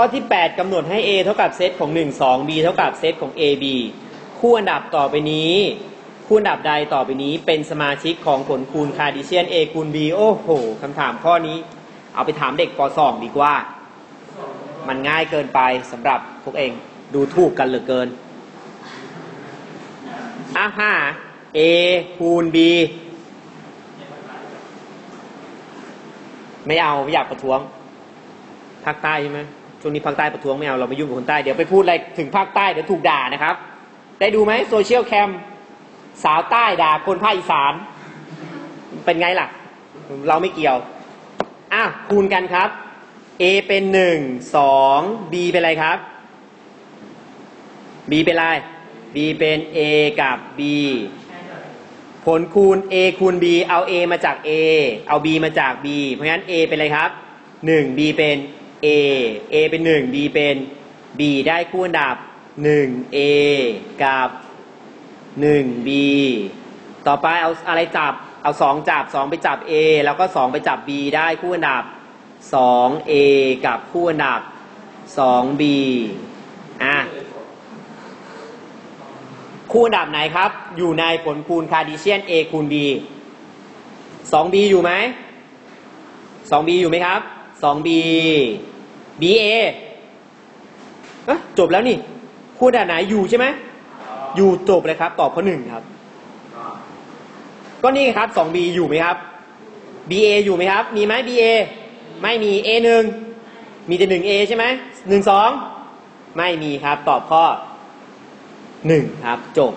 ข้อที่ 8กำหนดให้ A เท่ากับเซตของ 1 2 B เท่ากับเซตของ AB คู่อันดับต่อไปนี้คู่อันดับใดต่อไปนี้เป็นสมาชิกของผลคูณคาร์ดิเชียน A คูณ B โอ้โหคำถามข้อนี้ เอาไปถามเด็กป .2 ดีกว่า มันง่ายเกินไปสำหรับพวกเองดูถูกกันเหลือเกินอะห้า A คูณ B ไม่เอาไม่อยากประท้วงภาคใต้ใช่ไหม ช่วงนี้ภาคใต้ประท้วงไม่เอาเราไม่ยุ่งกับคนใต้เดี๋ยวไปพูดอะไรถึงภาคใต้เดี๋ยวถูกด่านะครับ ได้ดูไหมโซเชียลแคมสาวใต้ด่าคนภาคอีสาน เป็นไงล่ะ เราไม่เกี่ยวอะคูณกันครับ A เป็นหนึ่งสอง B เป็นอะไรครับ B เป็นอะไร B เป็น A กับ B ผลคูณ A คูณ B เอา A มาจาก A เอา B มาจาก B เพราะฉะนั้น A เป็นอะไรครับหนึ่ง B เป็น A A เป็นหนึ่ง B เป็น B ได้คู่อันดับหนึ่ง A กับหนึ่ง B ต่อไปเอาอะไรจับ เอาสองจับสองไปจับ A แล้วก็สองไปจับ B ได้คู่อันดับสอง A กับคู่อันดับสอง B อะคู่อันดับไหนครับ อยู่ในผลคูณคาร์ดิเชียน A คูณ B 2B อยู่ไหม 2B อยู่ไหมครับ 2B BA เอะจบแล้วนี่คู่อันไหนอยู่ใช่ไหมอยู่จบเลยครับ ตอบข้อหนึ่งครับ ก็นี่ครับ 2B อยู่ไหมครับ BA ออยู่ไหมครับ มีไหม BA ไม่มี A หนึ่งมีแต่หนึ่ง A ใช่ไหมหนึ่งสองไม่มีครับ ตอบข้อหนึ่งครับ จบ